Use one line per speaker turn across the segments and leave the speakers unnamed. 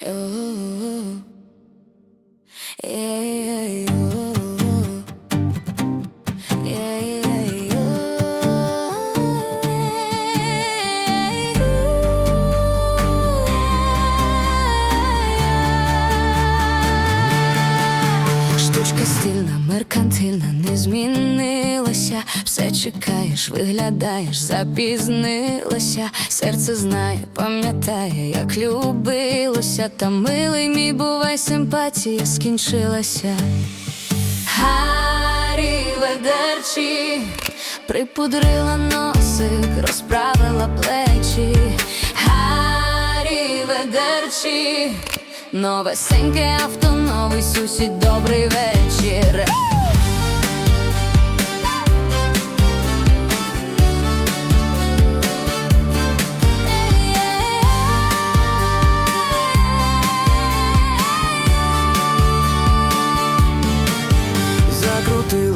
Штучка стильна, меркантильна, не змінилася. Все чекаєш, виглядаєш, запізнилася. Серце знає, пам'ятає, як любилося. Та милий мій бувай, симпатія скінчилася. Гарі ведерчі, припудрила носик, розправила плечі. Гарі ведерчі, новесеньке авто, новий сусід, добрий вечір.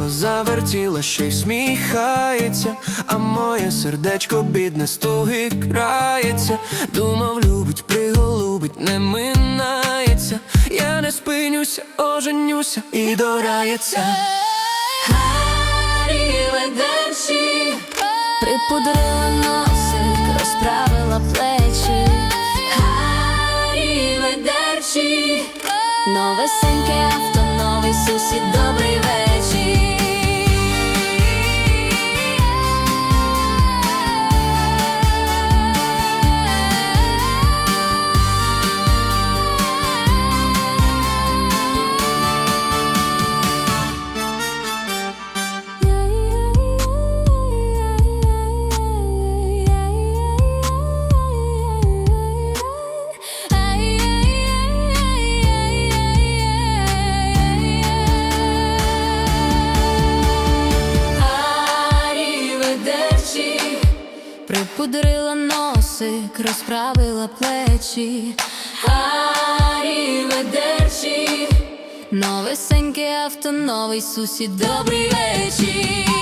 Завертіла, ще й сміхається, а моє сердечко бідне стуги крається. Думав, любить, приголубить, не минається. Я не спинюся, оженюся і дорається.
Гарі ведерчі, припудрила носик, розправила плечі. Гарі ведерчі, новесеньке авто, новий сусід, добрий припудрила носик, розправила плечі. Аріведерчі, новесеньке авто, новий сусід, добрий вечір.